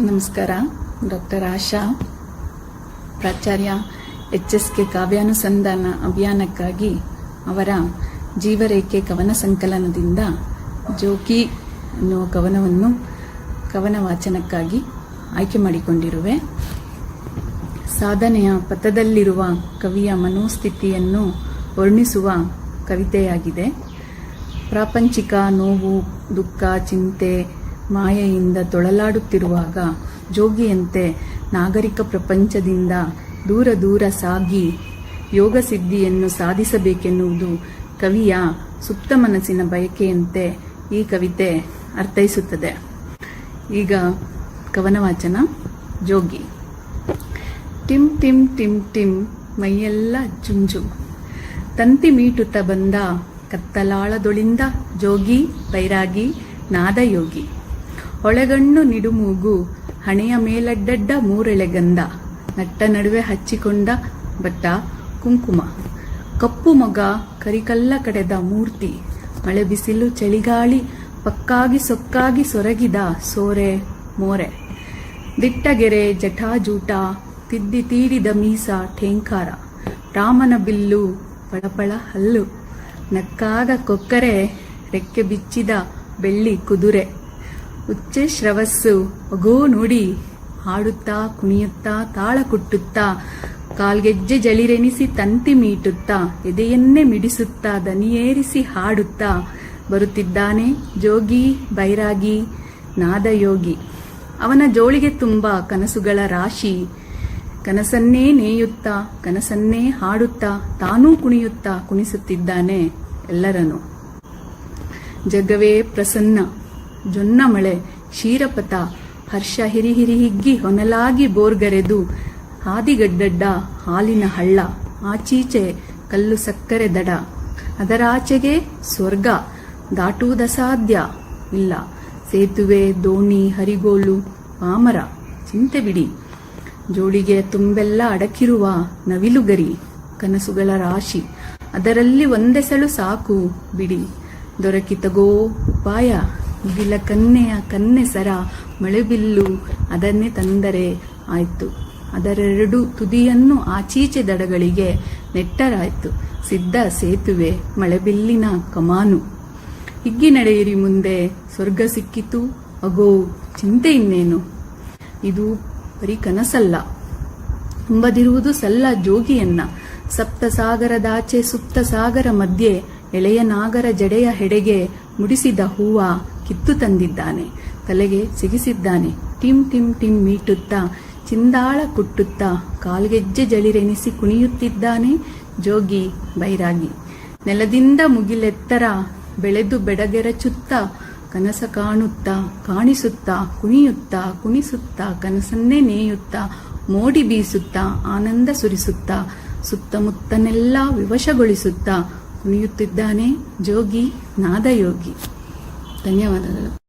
ನಮಸ್ಕಾರ. ಡಾಕ್ಟರ್ ಆಶಾ, ಪ್ರಾಚಾರ್ಯ H S K ಕಾವ್ಯಾನುಸಂಧಾನ ಅಭಿಯಾನಕ್ಕಾಗಿ ಅವರ ಜೀವರೇಖೆ ಕವನ ಸಂಕಲನದಿಂದ ಜೋಕಿ ಅನ್ನುವ ಕವನವನ್ನು ಕವನ ವಾಚನಕ್ಕಾಗಿ ಆಯ್ಕೆ ಮಾಡಿಕೊಂಡಿರುವೆ. ಸಾಧನೆಯ ಪಥದಲ್ಲಿರುವ ಕವಿಯ ಮನೋಸ್ಥಿತಿಯನ್ನು ವರ್ಣಿಸುವ ಕವಿತೆಯಾಗಿದೆ. ಪ್ರಾಪಂಚಿಕ ನೋವು, ದುಃಖ, ಚಿಂತೆ ಮಾಯೆಯಿಂದ ತೊಳಲಾಡುತ್ತಿರುವಾಗ ಜೋಗಿಯಂತೆ ನಾಗರಿಕ ಪ್ರಪಂಚದಿಂದ ದೂರ ದೂರ ಸಾಗಿ ಯೋಗ ಸಿದ್ಧಿಯನ್ನು ಸಾಧಿಸಬೇಕೆನ್ನುವುದು ಕವಿಯ ಸುಪ್ತ ಮನಸ್ಸಿನ ಬಯಕೆಯಂತೆ ಈ ಕವಿತೆ ಅರ್ಥೈಸುತ್ತದೆ. ಈಗ ಕವನ ವಾಚನ ಜೋಗಿ. ಟಿಮ್ ಟಿಮ್ ಟಿಮ್ ಟಿಮ್ ಮೈಯೆಲ್ಲ ಜುಂಜು. ತಂತಿ ಮೀಟುತ್ತ ಬಂದ ಕತ್ತಲಾಳದೊಳಿಂದ ಜೋಗಿ, ಬೈರಾಗಿ, ನಾದಯೋಗಿ. ಒಳಗಣ್ಣು ನಿಡುಮೂಗು, ಹಣೆಯ ಮೇಲಡ್ಡಡ್ಡ ಮೂರೆಳೆಗಂಧ ನಟ್ಟ ನಡುವೆ ಹಚ್ಚಿಕೊಂಡ ಬಟ್ಟ ಕುಂಕುಮ. ಕಪ್ಪು ಮಗ ಕರಿಕಲ್ಲ ಕಡೆದ ಮೂರ್ತಿ, ಮಳೆ ಬಿಸಿಲು ಚಳಿಗಾಳಿ ಪಕ್ಕಾಗಿ ಸೊಕ್ಕಾಗಿ ಸೊರಗಿದ ಸೋರೆ ಮೋರೆ. ದಿಟ್ಟಗೆರೆ ಜಟಾಜೂಟ ತಿದ್ದಿ ತೀಡಿದ ಮೀಸ ಠೇಂಕಾರ, ರಾಮನ ಬಿಲ್ಲು ಪಳಪಳ ಹಲ್ಲು. ನಕ್ಕಾಗ ಕೊಕ್ಕರೆ, ರೆಕ್ಕೆ ಬಿಚ್ಚಿದ ಬೆಳ್ಳಿ ಕುದುರೆ. ಉಚ್ಚೆ ಶ್ರವಸ್ಸು. ಅಗೋ ನೋಡಿ. ಹಾಡುತ್ತಾ, ಕುಣಿಯುತ್ತಾ, ತಾಳ ಕುಟ್ಟುತ್ತಾ ಕಾಲ್ಗೆಜ್ಜೆ ಜಳಿರೆನಿಸಿ ತಂತಿ ಮೀಟುತ್ತಾ, ಎದೆಯನ್ನೇ ಮಿಡಿಸುತ್ತಾ, ದನಿಯೇರಿಸಿ ಹಾಡುತ್ತಾ, ಬರುತ್ತಿದ್ದಾನೆ ಜೋಗಿ, ಬೈರಾಗಿ, ನಾದಯೋಗಿ. ಅವನ ಜೋಳಿಗೆ ತುಂಬ ಕನಸುಗಳ ರಾಶಿ. ಕನಸನ್ನೇ ನೇಯುತ್ತಾ, ಕನಸನ್ನೇ ಹಾಡುತ್ತಾ, ತಾನೂ ಕುಣಿಯುತ್ತಾ ಕುಣಿಸುತ್ತಿದ್ದಾನೆ ಎಲ್ಲರನು ಜಗವೇ ಪ್ರಸನ್ನ. ಜೊನ್ನ ಮಳೆ, ಕ್ಷೀರಪಥ, ಹರ್ಷ ಹಿರಿ ಹಿರಿ ಹಿಗ್ಗಿ ಹೊನಲಾಗಿ ಬೋರ್ಗರೆದು, ಹಾದಿಗಡ್ಡಡ್ಡ ಹಾಲಿನ ಹಳ್ಳ, ಆಚೀಚೆ ಕಲ್ಲು ಸಕ್ಕರೆ ದಡ. ಅದರಾಚೆಗೆ ಸ್ವರ್ಗ ದಾಟುವುದಸಾಧ್ಯ ಇಲ್ಲ. ಸೇತುವೆ, ದೋಣಿ, ಹರಿಗೋಲು, ಪಾಮರ, ಚಿಂತೆ ಬಿಡಿ. ಜೋಡಿಗೆ ತುಂಬೆಲ್ಲ ಅಡಕಿರುವ ನವಿಲುಗರಿ, ಕನಸುಗಳ ರಾಶಿ, ಅದರಲ್ಲಿ ಒಂದೆಸಳು ಸಾಕು ಬಿಡಿ. ದೊರಕಿತಗೋ, ಉಪಾಯ. ಮುಗಿಲ ಕನ್ನೆಯ ಕನ್ನೆ ಸರ ಮಳೆಬಿಲ್ಲು ಅದನ್ನೇ ತಂದರೆ ಆಯ್ತು. ಅದರೆರಡು ತುದಿಯನ್ನು ಆಚೀಚೆ ದಡಗಳಿಗೆ ನೆಟ್ಟರಾಯ್ತು. ಸಿದ್ಧ ಸೇತುವೆ ಮಳೆಬಿಲ್ಲಿನ ಕಮಾನು. ಹಿಗ್ಗಿ ನಡೆಯಿರಿ ಮುಂದೆ, ಸ್ವರ್ಗ ಸಿಕ್ಕಿತು. ಅಗೋ, ಚಿಂತೆ ಇನ್ನೇನು? ಇದು ಬರೀ ಕನಸಲ್ಲ. ತುಂಬದಿರುವುದು ಸಲ್ಲ ಜೋಗಿಯನ್ನ. ಸಪ್ತ ಸಾಗರದಾಚೆ ಸುಪ್ತ ಸಾಗರ ಮಧ್ಯೆ ಎಳೆಯ ನಾಗರ ಜಡೆಯ ಹೆಡೆಗೆ ಮುಡಿಸಿದ ಹೂವ ಕಿತ್ತು ತಂದಿದ್ದಾನೆ. ತಲೆಗೆ ಸಿಗಿಸಿದ್ದಾನೆ. ಟಿಮ್ ಟಿಮ್ ಟಿಮ್ ಮೀಟುತ್ತಾ, ಚಿಂದಾಳ ಕುಟ್ಟುತ್ತಾ, ಕಾಲ್ಗೆಜ್ಜೆ ಜಳಿರೆನಿಸಿ ಕುಣಿಯುತ್ತಿದ್ದಾನೆ ಜೋಗಿ ಬೈರಾಗಿ. ನೆಲದಿಂದ ಮುಗಿಲೆತ್ತರ ಬೆಳೆದು ಬೆಡಗೆರಚುತ್ತ, ಕನಸ ಕಾಣುತ್ತಾ, ಕಾಣಿಸುತ್ತಾ, ಕುಣಿಯುತ್ತಾ, ಕುಣಿಸುತ್ತಾ, ಕನಸನ್ನೇ ನೇಯುತ್ತಾ, ಮೋಡಿ ಬೀಸುತ್ತಾ, ಆನಂದ ಸುರಿಸುತ್ತಾ, ಸುತ್ತಮುತ್ತನೆಲ್ಲ ವಿವಶಗೊಳಿಸುತ್ತಾ ಕುಣಿಯುತ್ತಿದ್ದಾನೆ ಜೋಗಿ ನಾದಯೋಗಿ. ಧನ್ಯವಾದಗಳು.